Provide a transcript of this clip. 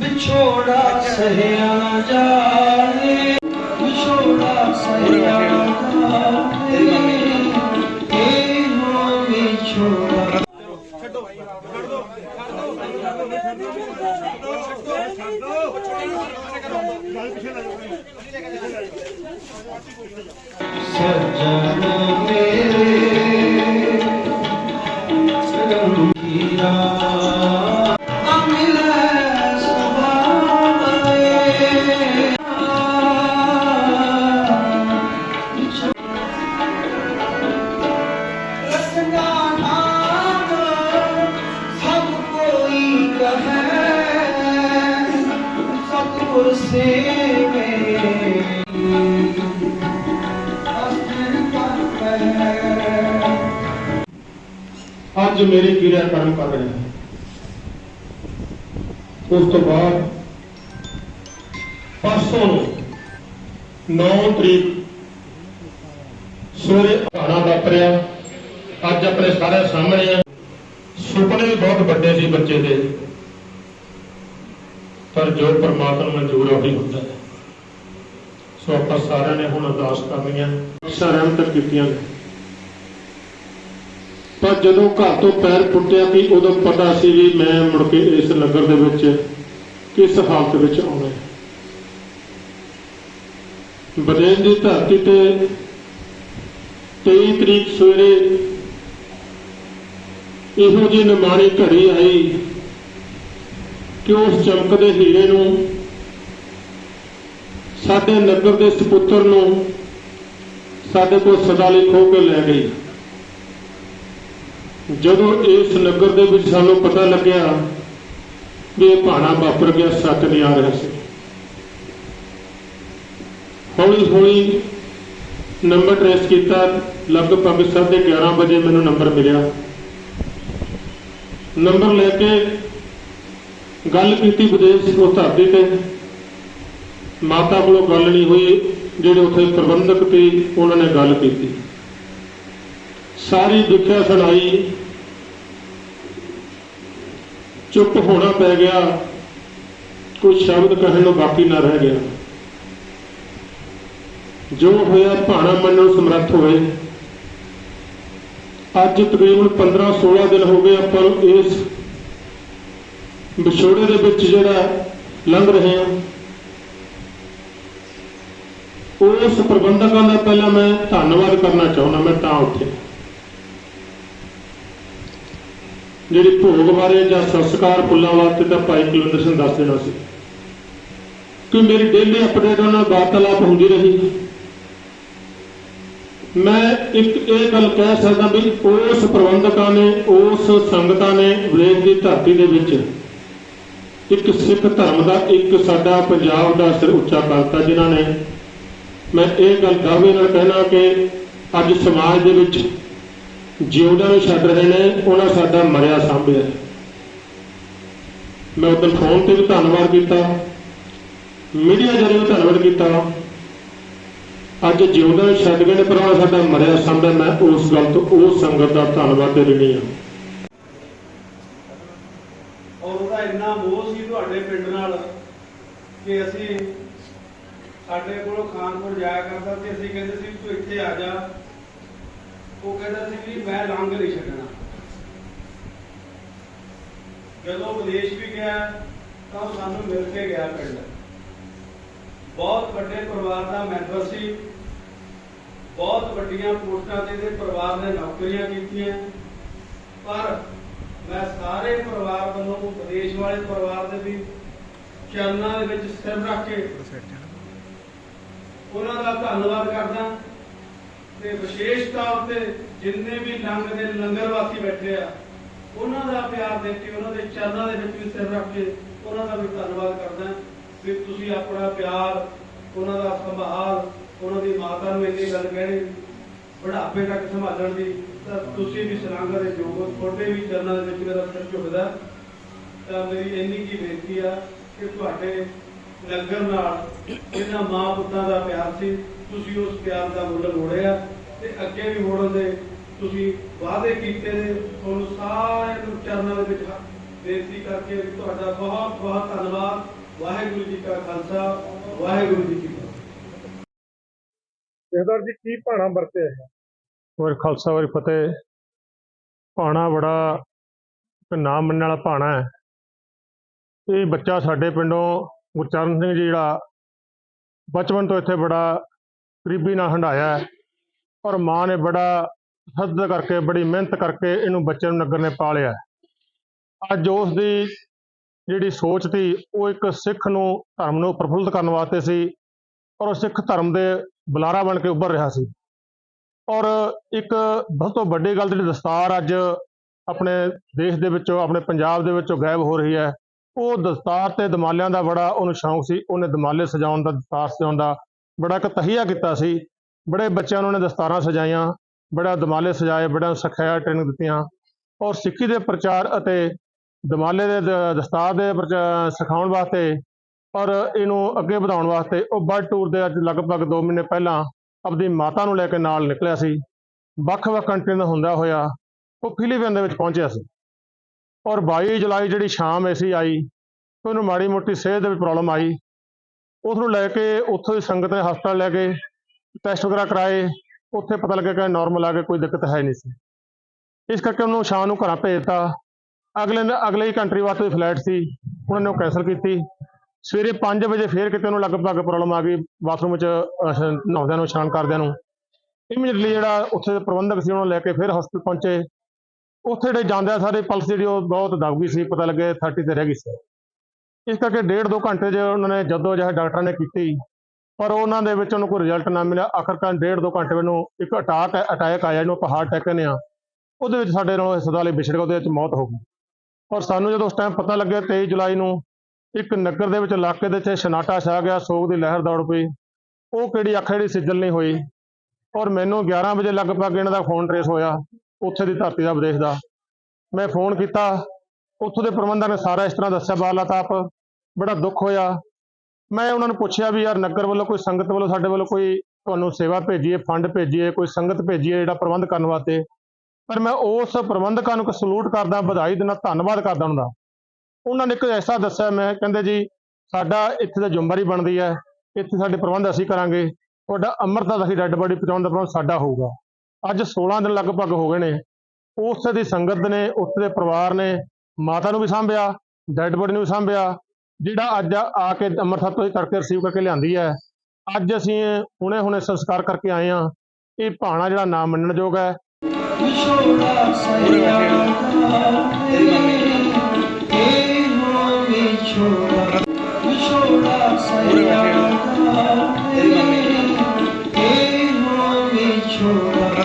ਵਿਛੋੜਾ ਸਹਿਆ ਨਾ ਜਾਣੇ ਵਿਛੋੜਾ ਸਹਿਆ ਨਾ ਜਾਣੇ ਇਹ ਸਤਿਗੁਰ ਸੇਵੇ ਅੱਜ ਮੇਰੇ ਕਿਰਿਆ ਕਰਮ ਕਰ ਰਹੇ ਹਨ ਉਸ ਤੋਂ ਬਾਅਦ ਪਰਸੋਂ ਨੂੰ 9 ਤਰੀਕ ਸਵੇਰੇ ਆਣਾ ਵਾਪਰਿਆ ਅੱਜ ਆਪਣੇ ਸਾਰੇ ਸਾਹਮਣੇ ਸੁਪਨੇ ਵੀ ਬਹੁਤ ਵੱਡੇ ਸੀ ਬੱਚੇ ਦੇ ਪਰ ਜੋ ਪਰਮਾਤਮਾ ਮਨਜ਼ੂਰ ਉਹੀ ਹੁੰਦਾ ਹੈ। ਸੋ ਆਪਾਂ ਸਾਰਿਆਂ ਨੇ ਹੁਣ ਅਰਦਾਸ ਕਰਨੀਆਂ ਸਾਰਿਆਂ ਤੱਕ ਕੀਤੀਆਂ ਨੇ। ਪਰ ਜਦੋਂ ਘਰ ਤੋਂ ਪੈਰ ਪੁੱਟਿਆ ਕਿ ਉਦੋਂ ਪਤਾ ਸੀ ਵੀ ਮੈਂ ਮੁੜ ਕੇ ਇਸ ਨਗਰ ਦੇ ਵਿੱਚ ਕਿਸ ਹਾਲਤ ਵਿੱਚ ਆਉਣਾ ਹੈ। ਬਦੇਨ ਦੀ ਧਰਤੀ ਤੇ 23 ਤਰੀਕ ਸਵੇਰੇ ਇਹੋ ਜਿਹੀ ਨਿਮਾਣੀ ਘੜੀ ਆਈ ਕਿ ਉਸ ਚਮਕਦੇ ਹੀਰੇ ਨੂੰ, ਸਾਡੇ ਨਗਰ ਦੇ ਸੁਪੁੱਤਰ ਨੂੰ ਸਾਡੇ ਕੋਲ ਸਦਾ ਲਈ ਖੋਹ ਕੇ ਲੈ ਗਈ। ਜਦੋਂ ਇਸ ਨਗਰ ਦੇ ਵਿੱਚ ਸਾਨੂੰ ਪਤਾ ਲੱਗਿਆ ਵੀ ਇਹ ਭਾਣਾ ਵਾਪਰ ਗਿਆ, ਸੱਚ ਨਹੀਂ ਆ ਰਿਹਾ ਸੀ। ਹੌਲੀ ਹੌਲੀ ਨੰਬਰ ਟ੍ਰੇਸ ਕੀਤਾ, ਲਗਭਗ 11:30 ਵਜੇ ਮੈਨੂੰ ਨੰਬਰ ਮਿਲਿਆ। ਨੰਬਰ ਲੈ ਕੇ ਗੱਲ ਕੀਤੀ ਵਿਦੇਸ਼ ਉਸ ਧਰਤੀ ਤੇ, ਮਾਤਾ ਕੋਲੋਂ ਗੱਲ ਨਹੀਂ ਹੋਈ, ਜਿਹੜੇ ਉੱਥੇ ਪ੍ਰਬੰਧਕ ਤੇ ਉਹਨਾਂ ਨੇ ਗੱਲ ਕੀਤੀ। ਸਾਰੀ ਦੁੱਖਿਆ ਸੁਣਾਈ, ਚੁੱਪ ਹੋਣਾ ਪੈ ਗਿਆ, ਕੋਈ ਸ਼ਬਦ ਕਹਿਣ ਨੂੰ ਬਾਕੀ ਨਾ ਰਹਿ ਗਿਆ। ਜੋ ਹੋਇਆ ਭਾਣਾ ਮੰਨਣ ਸਮਰੱਥ ਹੋਏ। ਅੱਜ ਤਕਰੀਬਨ 15 16 ਦਿਨ ਹੋ ਗਏ ਆਪਾਂ ਇਸ ਵਿਛੋੜੇ ਦੇ ਵਿੱਚ ਜਿਹੜਾ ਲੰਘ ਰਹੇ ਹਾਂ ਉਸ ਪ੍ਰਬੰਧਕਾਂ ਦਾ ਪਹਿਲਾਂ ਮੈਂ ਧੰਨਵਾਦ ਕਰਨਾ ਚਾਹੁੰਦਾ, ਮੈਂ ਤਾਂ ਉੱਥੇ। ਜਿਹੜੀ ਭੋਗ ਬਾਰੇ ਜਾਂ ਸੰਸਕਾਰ ਫੁੱਲਾਂ ਵਾਸਤੇ ਤਾਂ ਭਾਈ ਕੁਲਵਿੰਦਰ ਸਿੰਘ ਦੱਸ ਦੇਣਾ ਸੀ ਕਿ ਮੇਰੀ ਡੇਲੀ ਅਪਡੇਟ ਉਹਨਾਂ ਨਾਲ ਵਾਰਤਾਲਾਪ ਹੁੰਦੀ ਰਹੀ। ਮੈਂ ਇੱਕ ਇਹ ਗੱਲ ਕਹਿ ਸਕਦਾ ਵੀ ਉਸ ਪ੍ਰਬੰਧਕਾਂ ਨੇ, ਉਸ ਸੰਗਤਾਂ ਨੇ ਵਿਦੇਸ਼ ਦੀ ਧਰਤੀ ਦੇ ਵਿੱਚ ਇੱਕ ਸਿੱਖ ਧਰਮ ਦਾ, ਇੱਕ ਸਾਡਾ ਪੰਜਾਬ ਦਾ ਸਿਰ ਉੱਚਾ ਕਰਤਾ ਜਿਨ੍ਹਾਂ ਨੇ। ਮੈਂ ਇਹ ਗੱਲ ਦਾਅਵੇ ਨਾਲ ਕਹਿਣਾ ਕਿ ਅੱਜ ਸਮਾਜ ਦੇ ਵਿੱਚ ਜਿਉਂਦਿਆਂ ਨੂੰ ਛੱਡ ਰਹੇ ਨੇ, ਉਹਨਾਂ ਸਾਡਾ ਮਰਿਆ ਸਾਂਭਿਆ ਮੈਂ ਉਦੋਂ ਫੋਨ ਤੇ ਵੀ ਧੰਨਵਾਦ ਕੀਤਾ, ਮੀਡੀਆ ਜਰੀਏ ਵੀ ਧੰਨਵਾਦ ਕੀਤਾ। ਅੱਜ ਜਿਉਂਦਿਆਂ ਨੂੰ ਛੱਡ ਗਏ ਨੇ, ਪਰ ਉਹਨਾਂ ਸਾਡਾ ਮਰਿਆ ਸਾਂਭਿਆ, ਮੈਂ ਉਸ ਗੱਲ ਤੋਂ, ਉਸ ਸੰਗਤ ਦਾ ਧੰਨਵਾਦ ਦੇ ਰਿਣੀ ਹਾਂ ਔਰ ਉਹਦਾ ਇੰਨਾ ਮੋਹ ਸੀ ਤੁਹਾਡੇ ਪਿੰਡ ਨਾਲ ਕਿ ਅਸੀਂ ਸਾਡੇ ਕੋਲੋਂ ਖਾਨਪੁਰ ਜਾਇਆ ਕਰਦਾ ਤੇ ਅਸੀਂ ਕਹਿੰਦੇ ਸੀ ਤੂੰ ਇੱਥੇ ਆ ਜਾ। ਉਹ ਕਹਿੰਦਾ ਸੀ ਵੀ ਮੈਂ ਲੰਘ ਨਹੀਂ ਛੱਡਣਾ। ਜਦੋਂ ਵਿਦੇਸ਼ ਵੀ ਗਿਆ, ਤਾਂ ਸਾਨੂੰ ਮਿਲ ਕੇ ਗਿਆ ਪਿੰਡ। ਬਹੁਤ ਵੱਡੇ ਪਰਿਵਾਰ ਦਾ ਮੈਂਬਰ ਸੀ। ਬਹੁਤ ਵੱਡੀਆਂ ਪੋਸਟਾਂ ਤੇ ਇਹਦੇ ਪਰਿਵਾਰ ਨੇ ਨੌਕਰੀਆਂ ਕੀਤੀਆਂ। ਪਰ ਮੈਂ ਸਾਰੇ ਪਰਿਵਾਰ ਵੱਲੋਂ, ਵਿਦੇਸ਼ ਵਾਲੇ ਪਰਿਵਾਰ ਦੇ ਵੀ ਚਰਨਾਂ ਦੇ ਵਿੱਚ ਸਿਰ ਰੱਖ ਕੇ ਉਹਨਾਂ ਦਾ ਧੰਨਵਾਦ ਕਰਦਾ ਤੇ ਵਿਸ਼ੇਸ਼ ਤੌਰ ਤੇ ਜਿੰਨੇ ਵੀ ਲੰਗ ਦੇ ਲੰਗਰ ਵਾਸੀ ਬੈਠੇ ਆ, ਉਹਨਾਂ ਦਾ ਪਿਆਰ ਦੇ ਕੇ, ਉਹਨਾਂ ਦੇ ਚਰਨਾਂ ਦੇ ਵਿੱਚ ਵੀ ਸਿਰ ਰੱਖ ਕੇ ਉਹਨਾਂ ਦਾ ਵੀ ਧੰਨਵਾਦ ਕਰਦਾ ਵੀ ਤੁਸੀਂ ਆਪਣਾ ਪਿਆਰ, ਉਹਨਾਂ ਦਾ ਸੰਭਾਲ, ਉਹਨਾਂ ਦੀ ਮਾਤਾ ਨੂੰ ਇੰਨੀ ਗੱਲ ਕਹਿਣੀ, ਬੁਢਾਪੇ ਤੱਕ ਸੰਭਾਲਣ ਦੀ, ਤਾਂ ਤੁਸੀਂ ਵੀ ਸਲਾਂਗਾ ਦੇ ਯੋਗ ਤੁਹਾਡੇ ਵੀ ਚਰਨਾਂ ਦੇ ਵਿੱਚ ਮੇਰਾ ਸਿਰ ਝੁਕਦਾ। ਤਾਂ ਮੇਰੀ ਇੰਨੀ ਕੀ ਬੇਨਤੀ ਆ ਕਿ ਤੁਹਾਡੇ ਲੰਗਰ ਨਾਲ ਇਹਨਾਂ ਮਾਂ ਪੁੱਤਾਂ ਦਾ ਪਿਆਰ ਸੀ ਤੁਸੀਂ ਉਸ ਪਿਆਰ ਦਾ ਮੁੱਲ ਮੋੜਿਆ ਤੇ ਅੱਗੇ ਵੀ ਮੋੜਨ ਦੇ ਤੁਸੀਂ ਵਾਅਦੇ ਕੀਤੇ ਨੇ ਤੁਹਾਨੂੰ ਸਾਰਿਆਂ ਨੂੰ ਚਰਨਾਂ ਦੇ ਵਿੱਚ ਬੇਨਤੀ ਕਰਕੇ ਤੁਹਾਡਾ ਬਹੁਤ ਬਹੁਤ ਧੰਨਵਾਦ। ਵਾਹਿਗੁਰੂ ਜੀ ਕਾ ਖਾਲਸਾ ਵਾਹਿਗੁਰੂ ਜੀ ਕੀ ਫਤਿਹ। ਜਹਦਰ ਜੀ ਕੀ ਭਾਣਾ ਵਰਤਿਆ ਹੈ? ਵਾਹਿਗੁਰੂ ਖਾਲਸਾ ਵਾਹਿਗੁਰੂ ਫਤਿਹ। ਭਾਣਾ ਬੜਾ ਨਾਮ ਮੰਨਣ ਵਾਲਾ ਭਾਣਾ ਹੈ। ਇਹ ਬੱਚਾ ਸਾਡੇ ਪਿੰਡੋਂ ਗੁਰਚਰਨ ਸਿੰਘ ਜੀ ਜਿਹੜਾ ਬਚਪਨ ਤੋਂ ਇੱਥੇ ਬੜਾ ਗਰੀਬੀ ਨਾਲ ਹੰਡਾਇਆ ਔਰ ਮਾਂ ਨੇ ਬੜਾ ਸੱਦ ਕਰਕੇ, ਬੜੀ ਮਿਹਨਤ ਕਰਕੇ ਇਹਨੂੰ ਬੱਚੇ ਨੂੰ ਨਗਰ ਨੇ ਪਾਲਿਆ ਅੱਜ ਉਸ ਦੀ ਜਿਹੜੀ ਸੋਚ ਸੀ, ਉਹ ਇੱਕ ਸਿੱਖ ਨੂੰ ਧਰਮ ਨੂੰ ਪ੍ਰਫੁੱਲਤ ਕਰਨ ਵਾਸਤੇ ਸੀ ਔਰ ਉਹ ਸਿੱਖ ਧਰਮ ਦੇ ਬੁਲਾਰਾ ਬਣ ਕੇ ਉੱਭਰ ਰਿਹਾ ਸੀ। ਔਰ ਇੱਕ ਬਹੁਤ ਤੋਂ ਵੱਡੀ ਗੱਲ ਜਿਹੜੀ ਦਸਤਾਰ ਅੱਜ ਆਪਣੇ ਦੇਸ਼ ਦੇ ਵਿੱਚੋਂ, ਆਪਣੇ ਪੰਜਾਬ ਦੇ ਵਿੱਚੋਂ ਗਾਇਬ ਹੋ ਰਹੀ ਹੈ ਉਹ ਦਸਤਾਰ ਤੇ ਦਮਾਲਿਆਂ ਦਾ ਬੜਾ ਉਹਨੂੰ ਸ਼ੌਂਕ ਸੀ, ਉਹਨੇ ਦਮਾਲੇ ਸਜਾਉਣ ਦਾ, ਦਸਤਾਰ ਸਜਾਉਣ ਦਾ ਬੜਾ ਇੱਕ ਤਹੀਆ ਕੀਤਾ ਸੀ। ਬੜੇ ਬੱਚਿਆਂ ਨੂੰ ਉਹਨੇ ਦਸਤਾਰਾਂ ਸਜਾਈਆਂ, ਬੜਾ ਦਮਾਲੇ ਸਜਾਏ, ਬੜਾ ਸਿਖਾਇਆ ਟ੍ਰੇਨਿੰਗ ਦਿੱਤੀਆਂ ਔਰ ਸਿੱਖੀ ਦੇ ਪ੍ਰਚਾਰ ਅਤੇ ਦਮਾਲੇ ਦੇ ਦ- ਦਸਤਾਰ ਦੇ ਪ੍ਰਚਾ- ਸਿਖਾਉਣ ਵਾਸਤੇ ਔਰ ਇਹਨੂੰ ਅੱਗੇ ਵਧਾਉਣ ਵਾਸਤੇ ਉਹ ਵਰਲਡ ਟੂਰ ਦੇ ਅੱਜ ਲਗਭਗ 2 ਮਹੀਨੇ ਪਹਿਲਾਂ ਆਪਣੀ ਮਾਤਾ ਨੂੰ ਲੈ ਕੇ ਨਾਲ ਨਿਕਲਿਆ ਸੀ। ਵੱਖ-ਵੱਖ ਕੰਟਰੀ ਦਾ ਹੁੰਦਾ ਹੋਇਆ, ਉਹ ਫਿਲੀਪੀਨ ਦੇ ਵਿੱਚ ਪਹੁੰਚਿਆ ਸੀ। ਔਰ 22 ਜੁਲਾਈ ਜਿਹੜੀ ਸ਼ਾਮ ਐਸੀ ਆਈ, ਉਹਨੂੰ ਮਾੜੀ ਮੋਟੀ ਸਿਹਤ ਦੇ ਵਿੱਚ ਪ੍ਰੋਬਲਮ ਆਈ। ਉਸ ਨੂੰ ਲੈ ਕੇ ਉੱਥੋਂ ਦੀ ਸੰਗਤ ਨੇ ਹਸਪਤਾਲ ਲੈ ਕੇ ਟੈਸਟ ਵਗੈਰਾ ਕਰਾਏ, ਉੱਥੇ ਪਤਾ ਲੱਗਿਆ ਕਿ ਨਾਰਮਲ ਆ ਕੇ ਕੋਈ ਦਿੱਕਤ ਹੈ ਨਹੀਂ ਸੀ। ਇਸ ਕਰਕੇ ਉਹਨੂੰ ਸ਼ਾਮ ਨੂੰ ਘਰਾਂ ਭੇਜ ਦਿੱਤਾ। ਅਗਲੇ ਦਿਨ- ਅਗਲੇ ਹੀ ਕੰਟਰੀ ਵਾਸਤੇ ਫਲਾਈਟ ਸੀ, ਉਹਨਾਂ ਨੇ ਉਹ ਕੈਂਸਲ ਕੀਤੀ। ਸਵੇਰੇ 5 ਵਜੇ ਫੇਰ ਕਿਤੇ ਉਹਨੂੰ ਲਗਭਗ ਪ੍ਰੋਬਲਮ ਆ ਗਈ ਬਾਥਰੂਮ 'ਚ ਨਹਾਉਂਦਿਆਂ ਨੂੰ, ਇਸ਼ਨਾਨ ਕਰਦਿਆਂ ਨੂੰ। ਇਮੀਡੀਏਟਲੀ ਜਿਹੜਾ ਉੱਥੇ ਦੇ ਪ੍ਰਬੰਧਕ ਸੀ, ਉਹਨੂੰ ਲੈ ਕੇ ਫਿਰ ਹਸਪਤਾਲ ਪਹੁੰਚੇ। ਉੱਥੇ ਜਿਹੜੇ ਜਾਂਦਿਆਂ ਸਾਰੇ ਪਲਸ ਜਿਹੜੀ ਉਹ ਬਹੁਤ ਦਬ ਗਈ ਸੀ, ਪਤਾ ਲੱਗੇ 30 ਤੇ ਰਹਿ ਗਈ ਸੀ। ਇਸ ਕਰਕੇ ਡੇਢ ਦੋ ਘੰਟੇ 'ਚ ਉਹਨਾਂ ਨੇ ਜਦੋਂ ਜਿਹੇ ਡਾਕਟਰਾਂ ਨੇ ਕੀਤੀ, ਪਰ ਉਹਨਾਂ ਦੇ ਵਿੱਚ ਉਹਨੂੰ ਕੋਈ ਰਿਜ਼ਲਟ ਨਾ ਮਿਲਿਆ। ਆਖਰਕਾਰ ਡੇਢ ਦੋ ਘੰਟੇ ਮੈਨੂੰ ਇੱਕ ਅਟੈਕ ਅਟੈਕ ਆਇਆ ਜਿਹਨੂੰ ਆਪਾਂ ਹਾਰਟ ਅਟੈਕ ਕਹਿੰਦੇ ਆ ਉਹਦੇ ਵਿੱਚ ਸਾਡੇ ਨਾਲ ਹਸਪਤਾਲ ਹੀ ਵਿਛੜ ਗਿਆ ਉਹਦੇ ਵਿੱਚ ਮੌਤ ਹੋ ਗਈ। ਔਰ ਸਾਨੂੰ ਜਦੋਂ ਉਸ ਟਾਈਮ ਪਤਾ ਲੱਗਿਆ 23 ਜੁਲਾਈ ਨੂੰ ਇੱਕ ਨਗਰ ਦੇ ਵਿੱਚ ਇਲਾਕੇ ਦੇ ਵਿੱਚ ਸ਼ਨਾਟਾ ਛਾ ਗਿਆ, ਸੋਗ ਦੀ ਲਹਿਰ ਦੌੜ ਪਈ। ਉਹ ਕਿਹੜੀ ਅੱਖ, ਜਿਹੜੀ ਸਿੱਜਲ ਨਹੀਂ ਹੋਈ। ਔਰ ਮੈਨੂੰ 11 ਵਜੇ ਲਗਭਗ ਇਹਨਾਂ ਦਾ ਫੋਨ ਟਰੇਸ ਹੋਇਆ। ਉੱਥੇ ਦੀ ਧਰਤੀ ਦਾ ਵਿਦੇਸ਼ ਦਾ। ਮੈਂ ਫੋਨ ਕੀਤਾ। ਉੱਥੋਂ ਦੇ ਪ੍ਰਬੰਧਕ ਨੇ ਸਾਰਾ ਇਸ ਤਰ੍ਹਾਂ ਦੱਸਿਆ, ਬਾਲਾ ਤਾਪ ਬੜਾ ਦੁੱਖ ਹੋਇਆ। ਮੈਂ ਉਹਨਾਂ ਨੂੰ ਪੁੱਛਿਆ ਵੀ ਯਾਰ ਨਗਰ ਵੱਲੋਂ ਕੋਈ ਸੰਗਤ ਵੱਲੋਂ ਸਾਡੇ ਵੱਲੋਂ ਕੋਈ ਤੁਹਾਨੂੰ ਸੇਵਾ ਭੇਜੀਏ, ਫੰਡ ਭੇਜੀਏ, ਕੋਈ ਸੰਗਤ ਭੇਜੀਏ ਜਿਹੜਾ ਪ੍ਰਬੰਧ ਕਰਨ ਵਾਸਤੇ। ਪਰ ਮੈਂ ਉਸ ਪ੍ਰਬੰਧਕਾਂ ਨੂੰ ਸਲੂਟ ਕਰਦਾ, ਵਧਾਈ ਦਿੰਦਾ, ਧੰਨਵਾਦ ਕਰਦਾ ਉਹਨਾਂ ਦਾ। ਉਹਨਾਂ ਨੇ ਇੱਕ ਐਸਾ ਦੱਸਿਆ, ਮੈਂ ਕਹਿੰਦੇ ਜੀ, ਸਾਡਾ ਇੱਥੇ ਦਾ ਜ਼ਿੰਮੇਵਾਰੀ ਬਣਦੀ ਹੈ, ਇੱਥੇ ਸਾਡੇ ਪ੍ਰਬੰਧ ਅਸੀਂ ਕਰਾਂਗੇ। ਤੁਹਾਡਾ ਅੰਮ੍ਰਿਤਾ ਦਾ ਅਸੀਂ ਡੈੱਡ ਬੋਡੀ ਪਹੁੰਚਾਉਣ ਦਾ ਪ੍ਰਬੰਧ ਸਾਡਾ ਹੋਊਗਾ। ਅੱਜ 16 ਦਿਨ ਲਗਭਗ ਹੋ ਗਏ ਨੇ। ਉਸ ਦੀ ਸੰਗਤ ਨੇ ਉਸਦੇ ਪਰਿਵਾਰ ਨੇ ਮਾਤਾ ਨੂੰ ਵੀ ਸਾਂਭਿਆ, ਡੈੱਡ ਬੋਡੀ ਨੂੰ ਵੀ ਸਾਂਭਿਆ, ਜਿਹੜਾ ਅੱਜ ਆ ਕੇ ਅੰਮ੍ਰਿਤਸਰ ਤੋਂ ਹੀ ਕਰਕੇ ਰਿਸੀਵ ਕਰਕੇ ਲਿਆਂਦੀ ਹੈ। ਅੱਜ ਅਸੀਂ ਹੁਣੇ ਹੁਣੇ ਸੰਸਕਾਰ ਕਰਕੇ ਆਏ ਹਾਂ। ਇਹ ਭਾਣਾ ਜਿਹੜਾ ਨਾਮ ਮੰਨਣਯੋਗ ਹੈ। ਵਿਛੋੜਾ ਸਈਆ ਏ ਹੋ